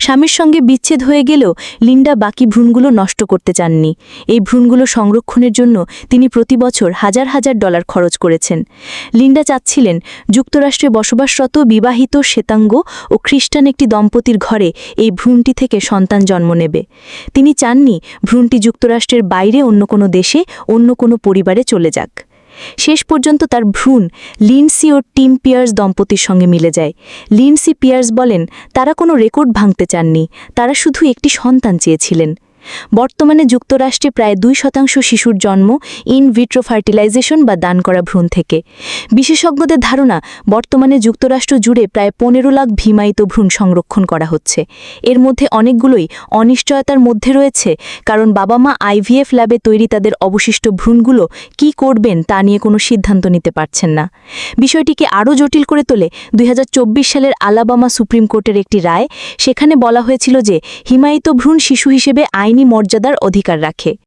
স্বামীর সঙ্গে বিচ্ছেদ হয়ে গেলেও লিন্ডা বাকি ভ্রূণগুলো নষ্ট করতে চাননি। এই ভ্রূণগুলো সংরক্ষণের জন্য তিনি প্রতি বছর হাজার হাজার ডলার খরচ করেছেন। লিন্ডা চাচ্ছিলেন যুক্তরাষ্ট্রে বসবাসরত বিবাহিত শ্বেতাঙ্গ ও খ্রিস্টান একটি দম্পতির ঘরে এই ভ্রূণটি থেকে সন্তান জন্ম নেবে। তিনি চাননি ভ্রূণটি যুক্তরাষ্ট্রের বাইরে অন্য কোনো দেশে, অন্য কোনো পরিবারে চলে যাক। শেষ পর্যন্ত তার ভ্রূণ লিন্সি ও টিম পিয়ার্স দম্পতির সঙ্গে মিলে যায়। লিন্সি পিয়ার্স বলেন, তারা কোনো রেকর্ড ভাঙতে চাননি। তারা শুধু একটি সন্তান চেয়েছিলেন। বর্তমানে যুক্তরাষ্ট্রে প্রায় দুই শতাংশ শিশুর জন্ম ইন ভিট্রো ফার্টিলাইজেশন বা দান করা ভ্রূণ থেকে। বিশেষজ্ঞদের ধারণা, বর্তমানে যুক্তরাষ্ট্র জুড়ে প্রায় পনেরো লাখ ভীমায়িত ভ্রূণ সংরক্ষণ করা হচ্ছে। এর মধ্যে অনেকগুলোই অনিশ্চয়তার মধ্যে রয়েছে, কারণ বাবা মা আইভিএফ ল্যাবে তৈরি তাদের অবশিষ্ট ভ্রূণগুলো কি করবেন তা নিয়ে কোনো সিদ্ধান্ত নিতে পারছেন না। বিষয়টিকে আরও জটিল করে তোলে দুই হাজার চব্বিশ সালের আলাবামা সুপ্রিম কোর্টের একটি রায়, সেখানে বলা হয়েছিল যে, হিমায়িত ভ্রূণ শিশু হিসেবে আইনি মর্যাদার অধিকার রাখে।